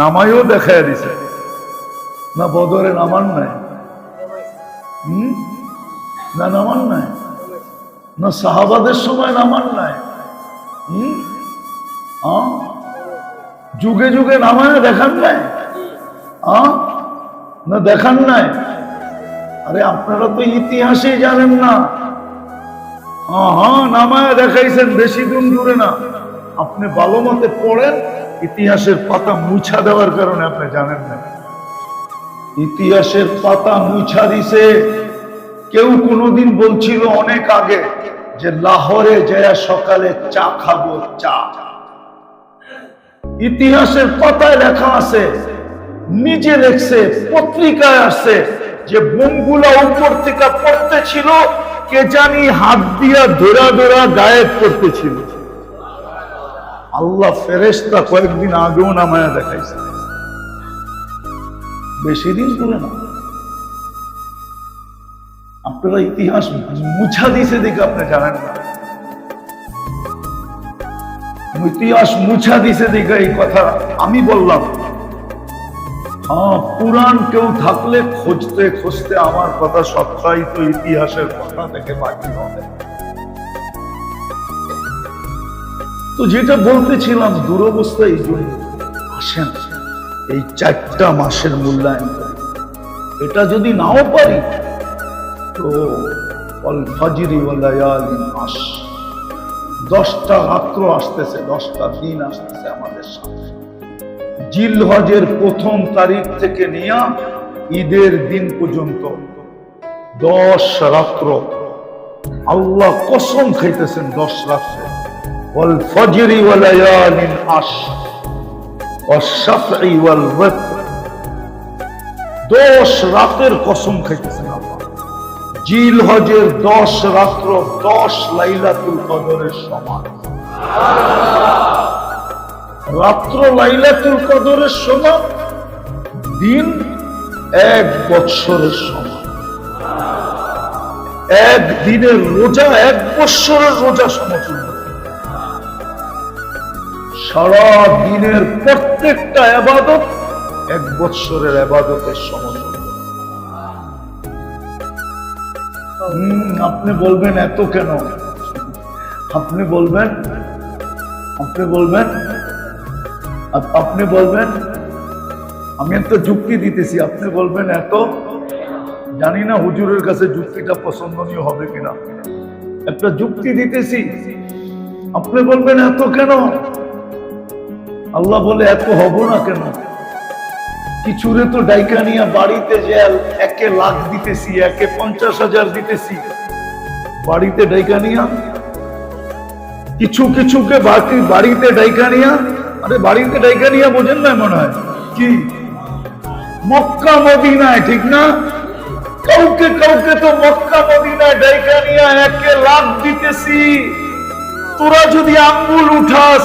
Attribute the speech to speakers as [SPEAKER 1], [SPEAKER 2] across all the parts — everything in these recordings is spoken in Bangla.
[SPEAKER 1] নামাইও দেখায় দিছে। না বদরে নামান নাই। না নামান নাই। না সাহাবাদের সময় নামান নাই। যুগে যুগে নামায় দেখান নাই। না দেখান নাই। আরে আপনারা তো ইতিহাসে জানেন না। হ্যাঁ নামায় দেখাইছেন, বেশি দিন দূরে না। আপনি ভালো মতে পড়েন। ইতিহাসের পাতা মুছা দেওয়ার কারণে আপনি জানেন না। ইতিহাসের পাতা মুছা দিছে। কেউ কোনোদিন বলছিল অনেক আগে যে লাহোরে যায় সকালে চা খাব, চা। ইতিহাসের পাতায় লেখা আছে, নিজে লেখছে পত্রিকায় আসছে যে বোমগুলা উপর থেকে পড়তেছিল, কে জানি হাত দিয়া ধরা ধরা গায়েব করতেছিল। আল্লাহ ফেরেস্তা কয়েকদিন আগেও নামায়া দেখাইছে। বেশি দিন ধরে না। আপনারা ইতিহাস মুছা দিছে দেখে আপনি জানেন না। ইতিহাস মুছা দিছে দেখে এই কথা আমি বললাম। হ্যাঁ পুরাণ কেউ থাকলে খুঁজতে খুঁজতে আমার কথা সবটাই তো ইতিহাসের কথা থেকে বাকি হবে। তো যেটা বলতেছিলাম দুরবস্থা এই জন্য আসেন এই চারটা মাসের মূল্যায়ন এটা যদি নাও পারি, তো মাস। দশটা রাত্র আসতেছে, দশটা দিন আসতেছে আমাদের সামনে জিল হজের প্রথম তারিখ থেকে নিয়ে ঈদের দিন পর্যন্ত দশ রাত্র। আল্লাহ কসম খাইতেছেন দশ রাত্রে। ওয়াল ফজরি ওয়াল লায়ালিন আশ والشفع والوتر দশ রাতের কসম খাইতেছেন আল্লাহ জিল হজের দশ রাত্র দশ লাইলাতুল কদরের সমান রাত্র লাইলাতুল কদরের সমান দিন এক বৎসরের সমান এক দিনের রোজা এক বৎসরের রোজা সমতুল্য সারা দিনের প্রত্যেকটা আবাদত এক বৎসরের আবাদতের সমতুল্য আপনি বলবেন এত কেন? আপনি বলবেন আপনি বলবেন আপনি বলবেন, আমি একটা যুক্তি দিতেছি, আপনি বলবেন এত? জানি না হুজুরের কাছে যুক্তিটা পছন্দনীয় হবে কিনা। একটা যুক্তি দিতেছি, আপনি বলবেন এত কেন? আল্লাহ বলে, এত হব না কেন? কিছুরে তো ডাইকা নিয়ে বাড়িতে যে একে লাখ দিতেছি, একে পঞ্চাশ হাজার দিতেছি। বাড়িতে ডাইকা নিয়া? কিছু কিছুকে বাড়িতে ডাইকা নিয়া? আরে বাড়িতে ডাইকা নিয়া বোঝেন না মনে হয়? কি? মক্কা, মদিনায়, ঠিক না? কাউকে কাউকে তো মক্কা, মদিনায় ডাইকা নিয়া একে লাখ দিতেছি। তোরা যদি আঙ্গুল উঠাস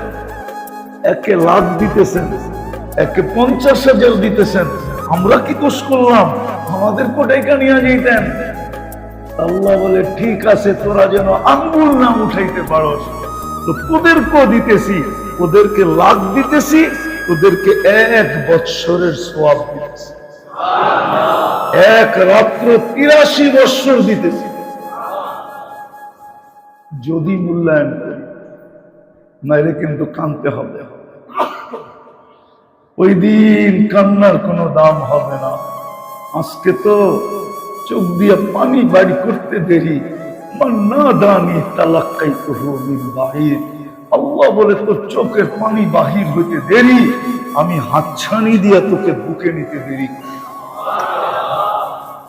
[SPEAKER 1] একে লাখ দিতেছেন, একে পঞ্চাশ হাজার দিতেছেন। আমরা কি কোষ করলাম? আমাদের কোটাইকা নিয়ে যেতেন। আল্লাহ বলে, ঠিক আছে, তোরা যেন আঙ্গুল না উঠাইতে পারস। তো তোদেরকেও দিতেছি ওদেরকে লাখ দিতেছি ওদেরকে এক বৎসরের সোয়াব দিতেছি। এক রাত্র তিরাশি বৎসর দিতেছি। যদি মূল্যায়ন করি নাইলে কিন্তু কানতে হবে। ওই দিন কান্নার কোনো দাম হবে না। আজকে তো চোখ দিয়ে পানি বাড়ি করতে দেরি। হইতে দেরি। আমি তোকে বুকে নিতে দেরি।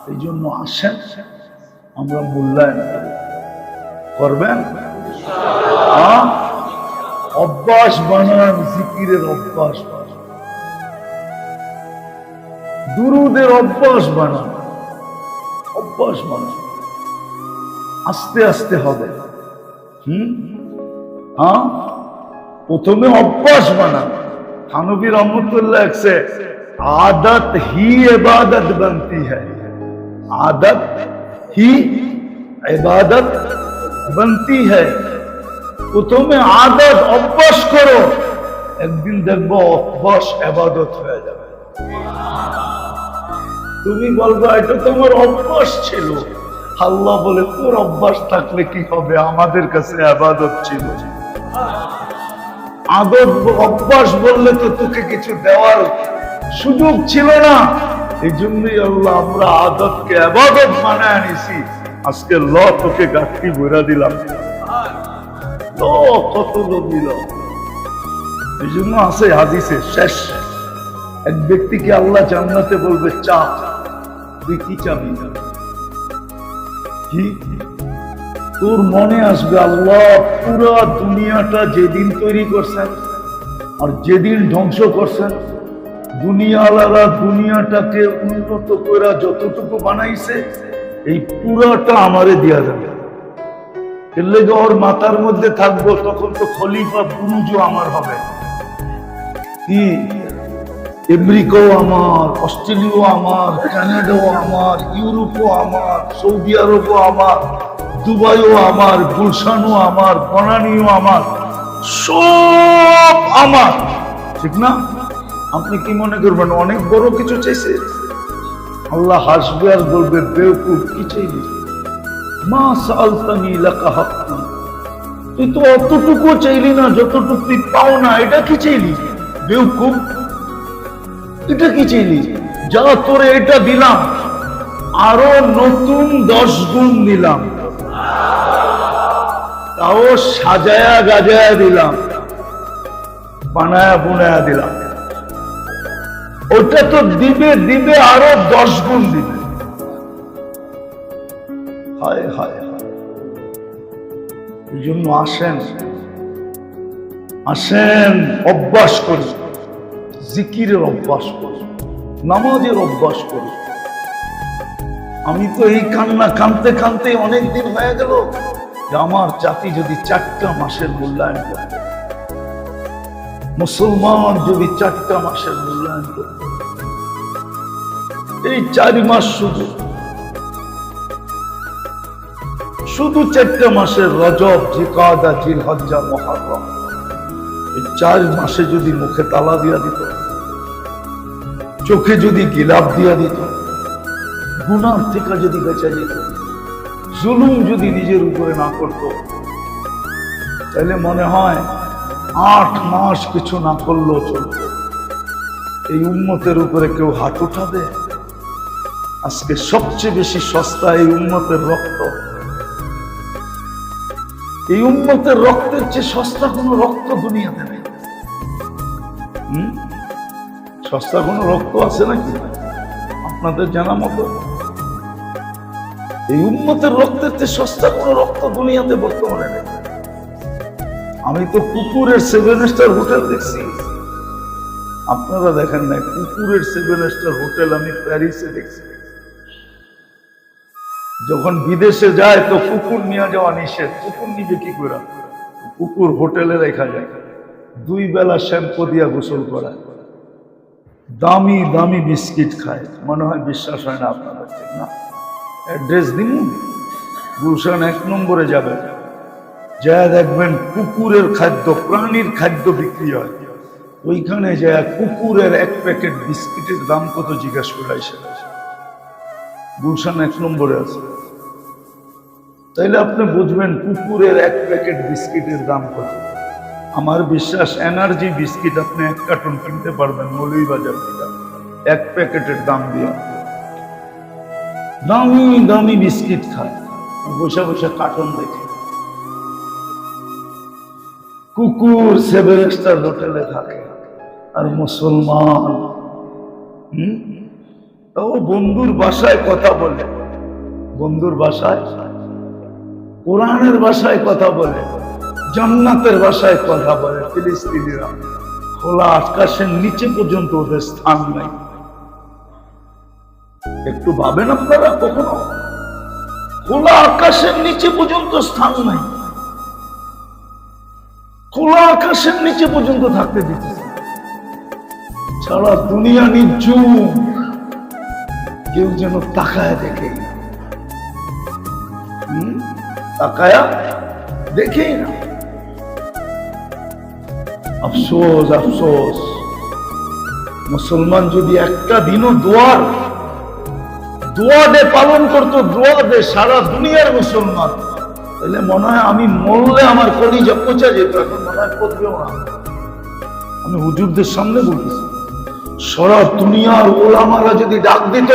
[SPEAKER 1] এই জন্য আসেন, আমরা মূল্যায়ন করি। করবেন? হ্যাঁ? অভ্যাস বানান, জিকিরের অভ্যাস দুরুদের অভ্যাস বানান। অভ্যাস বানান। আস্তে আস্তে হবে। হম? হ্যাঁ? প্রথমে অভ্যাস বানান। হানবি রহমতুল্লাহ একসে আদত হি এবাদত বানতি হ্যাঁ আদত হি এবাদত বানতি হ্যাঁ প্রথমে আদত অভ্যাস করো, একদিন দেখব অভ্যাস আবাদত হয়ে যাবে। তুমি বলব, এটা তো আমার অভ্যাস ছিল। আল্লাহ বলে, তোর অভ্যাস থাকলে কি হবে? আমাদের কাছে আবাদত ছিল। আদত অভ্যাস বললে তো তোকে কিছু দেওয়ার সুযোগ ছিল না। এই জন্যই আল্লাহ, আমরা আদতকে আবাদত মানায় আনিছি। আজকে ল তোকে গাঠি বইরা দিলাম। কত এই জন্য আছে হাদিসে শেষ। এক ব্যক্তিকে আল্লাহ জান্নাতে বলবে, চা, তুই কি চাবি? কি? তোর মনে আসবে, আল্লাহ পুরা দুনিয়াটা যেদিন তৈরি করছেন আর যেদিন ধ্বংস করছেন দুনিয়ালারা দুনিয়াটাকে উন্নত করে যতটুকু বানাইছে, এই পুরাটা আমারে দিয়া যাবে এর লেগে ওর মাথার মধ্যে থাকব, তখন তো খলিফা বুরুজও আমার হবে। কি? আমেরিকাও আমার অস্ট্রেলিয়াও আমার কানাডাও আমার ইউরোপও আমার, সৌদি আরবও আমার দুবাইও আমার গুলশানও আমার বনানীও আমার, সব আমার। ঠিক না? আপনি কি মনে করবেন, অনেক বড় কিছু চাইছে? আল্লাহ হাসবে আর বলবে বেউকুফ কি চাইলি মা সালতানি তুই তো অতটুকু চাইলি না, যতটুকু তুই পাও না, এটা কি চাইলি? এটা কি চাইলি? যা তোরে এটা দিলাম, আরও নতুন দশ গুণ দিলাম তাও সাজায়া গাজায়া দিলাম, বানায়া বুনায়া দিলাম। ওটা তো দিবে দিবে আরও দশ গুণ দিবে। এই জন্য আসেন আসেন, অভ্যাস করি, জিকিরের অভ্যাস করি, নামাজের অভ্যাস করি। আমি তো এই কান্না কানতে কানতে অনেক দিন হয়ে গেল আমার জাতি যদি চারটা মাসের মূল্যায়ন করে, মুসলমান যদি চারটা মাসের মূল্যায়ন করে, এই চারি মাস শুধু শুধু চারটা মাসের রজব, জিকাদা জিল হজ্জা মহারম। এই চার মাসে যদি মুখে তালা দিয়া দিত, চোখে যদি গিলাপ দিয়া দিত, গুনার থেকে যদি বেঁচে যেত, জুলুম যদি নিজের উপরে না করত, তাহলে মনে হয় আট মাস কিছু না করলেও চলত। এই উন্মতের উপরে কেউ হাত উঠাবে? আজকে সবচেয়ে বেশি সস্তা এই উন্মতের রক্ত এই উন্মতের রক্তের চেয়ে সস্তা কোনো রক্ত দুনিয়াতে নেই। সস্তা কোনো রক্ত আছে নাকি? আপনাদের জানা মতো? এই উন্মতের রক্তের চেয়ে সস্তা কোনো রক্ত দুনিয়াতে বর্তমানে নেই। আমি তো কুকুরের সেভেন স্টার হোটেল দেখছি। আপনারা দেখেন না কুকুরের সেভেন স্টার হোটেল আমি প্যারিসে দেখছি। যখন বিদেশে যায় তো কুকুর নিয়ে যাওয়া নিষেধ। কুকুর নিবে কি করে? কুকুর হোটেলে রেখা যায়। দুই বেলা শ্যাম্পু দিয়া গোসল করায়। দামি দামি বিস্কিট খায়। মনে হয় বিশ্বাস হয় না আপনাদের। ঠিক না। অ্যাড্রেস দিন গুলশান এক নম্বরে যাবেন। যা দেখবেন কুকুরের খাদ্য, প্রাণীর খাদ্য বিক্রি হয়। ওইখানে যা কুকুরের এক প্যাকেট বিস্কিটের দাম কত জিজ্ঞাসা করে আসে। গুলশান এক নম্বরে আছে। তাইলে আপনি বুঝবেন কুকুরের এক প্যাকেট বিস্কিটের দাম কত। আমার বিশ্বাস এনার্জি বিস্কিট আপনি এক কার্টন কিনতে পারবেন মৌলভীবাজার থেকে। এক প্যাকেটের দাম দিয়ে দামি দামি বিস্কিট খায় বসে বসে কার্টন দেখে। কুকুর সেভেন স্টার হোটেলে থাকে আর মুসলমান। ও বন্ধুর ভাষায় কথা বলে। বন্ধুর ভাষায় কোরআনের ভাষায় কথা বলে, জান্নাতের ভাষায় কথা বলে, ফিলিস্তিনিরা খোলা আকাশের নিচে পর্যন্ত ওদের স্থান নাই। একটু ভাবেন আপনারা কখনো? খোলা আকাশের নিচে পর্যন্ত স্থান নাই। খোলা আকাশের নিচে পর্যন্ত থাকতে দিতেছে। সারা দুনিয়া নির্জুম। কেউ যেন তাকায় দেখে। হুম? তাকায়া দেখেই না। আফসোস আফসোস। মুসলমান যদি একটা দিনও দোয়ার দোয়া দে পালন করতো, দোয়া দে সারা দুনিয়ার মুসলমান। তাহলে মনে হয় আমি মরলে আমার কলিজা পচা যেত, এখন মনে হয় পচবেও না। আমি হুজুরদের সামনে বলতেছি, সারা দুনিয়ার ওলামারা যদি ডাক দিত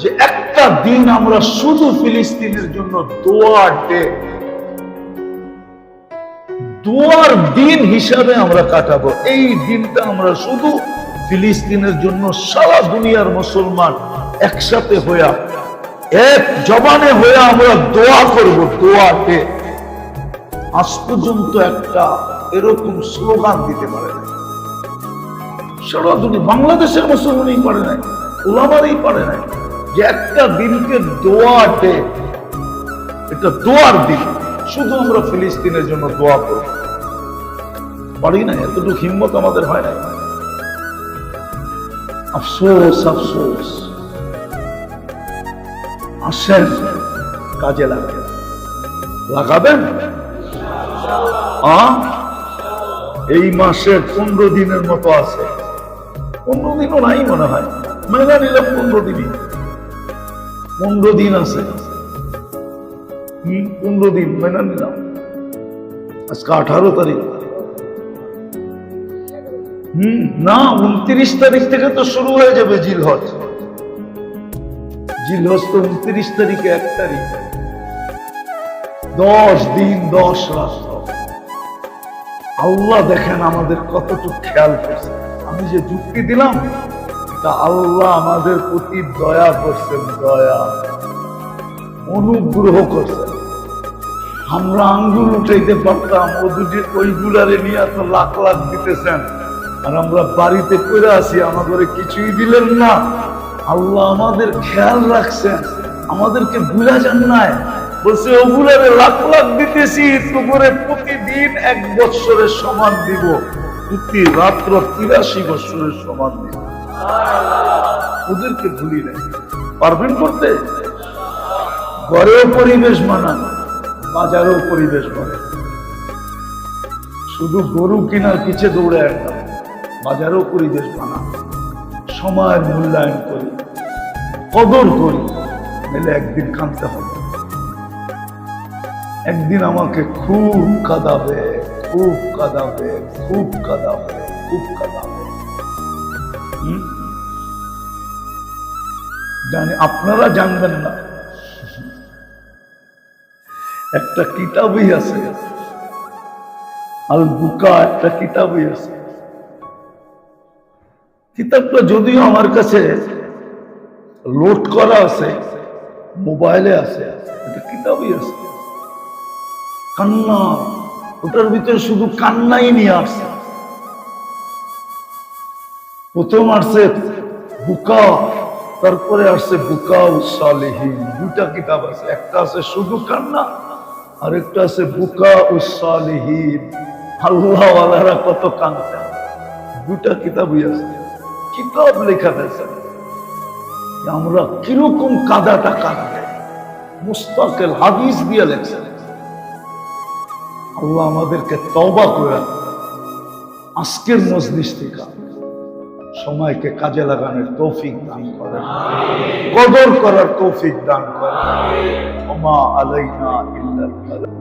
[SPEAKER 1] যে একটা দিন আমরা শুধু ফিলিস্তিনের জন্য দোয়ার ডে। দোয়ার দিন হিসাবে আমরা কাটাবো। এই দিনটা আমরা শুধু ফিলিস্তিনের জন্য সারা দুনিয়ার মুসলমান একসাথে হইয়া, এক জবানে হইয়া আমরা দোয়া করব দোয়াতে আজ পর্যন্ত একটা এরকম স্লোগান দিতে পারে সারা দুনিয়া বাংলাদেশের মুসলমানই পারে নাই ওলামারই পারে নাই। একটা দিনকে দোয়াতে এটা দোয়ার দিন। শুধু আমরা ফিলিস্তিনের জন্য দোয়া করব। পারি না এতটুকু হিম্মত আমাদের হয় না আফসোস আফসোস। আসেন, কাজে লাগাবেন? লাগাবেন? এই মাসে পনেরো দিনের মতো আছে। পনেরো দিনও নাই মনে হয়। মেলা নিলাম পনেরো দিনই। পনেরো দিন আছে। পনেরো দিন, মেনে নিলাম। আজকে আঠারো তারিখ। হম, না, উনত্রিশ তারিখ থেকে তো শুরু হয়ে যাবে জিলহজ। জিলহজ তো উনত্রিশ তারিখে এক তারিখ। দশ দিন, দশ রাত। আল্লাহ দেখেন আমাদের কতটুকু খেয়াল করছে। আমি যে যুক্তি দিলাম তা আল্লাহ আমাদের প্রতি দয়া করছেন, দয়া। অনুগ্রহ করছেন। আমরা আঙ্গুল উঠাইতে পারতাম, ও দুটি ওইগুলারে নিয়ে এত লাখ লাখ দিতেছেন। আর আমরা বাড়িতে করে আসি আমাদের কিছুই দিলেন না। আল্লাহ আমাদের খেয়াল রাখছেন, আমাদেরকে ভুলা যান নাই। বলছে, ওগুলারে লাখ লাখ দিতেছি তো করে প্রতিদিন এক বৎসরের সমান দিব। প্রতি রাত্র তিরাশি বৎসরের সমান দিব। ওদেরকে ভুলি নাই পারবেন করতে? ঘরেও পরিবেশ মানান বাজারেও পরিবেশ মানান শুধু গরু কেনার পিছে দৌড়ে একটা বাজারেও পরিবেশ বানান। সময়ের মূল্যায়ন করি, কদর করি, নাহলে একদিন কাঁদতে হবে। একদিন আমাকে খুব কাঁদাবে খুব কাঁদাবে খুব কাঁদাবে খুব কাঁদাবে। হুম? জানি, আপনারা জানবেন না। একটা কিতাবই আছে। আল বুকা একটা কিতাবই আছে। কিতাবটা যদিও আমার কাছে লোড করা আছে, মোবাইলে আছে, একটা কিতাবই আছে। কান্না, ওটার ভিতরে শুধু কান্নাই নিয়ে আসছে প্রথম আসছে বুকা তারপরে আসছে বুকা উসালিহীন দুটা কিতাব আছে, একটা আছে শুধু কান্না আর একটা আছে বুকা উসালিহীন আল্লাহওয়ালারা কত কান্দতে দুটা কিতাবই আছে। কিতাব লেখা আছে আমরা কীরকম কাদাটা কাঁদবে? মুস্তাকেল হাদিস দিয়ে লেখছে। আল্লাহ আমাদেরকে তওবা করে আজকের মজলিস থেকে সময়কে কাজে লাগানোর তৌফিক দান করেন কদর করার তৌফিক দান করেন ওমা আলাইনা ইল্লাল।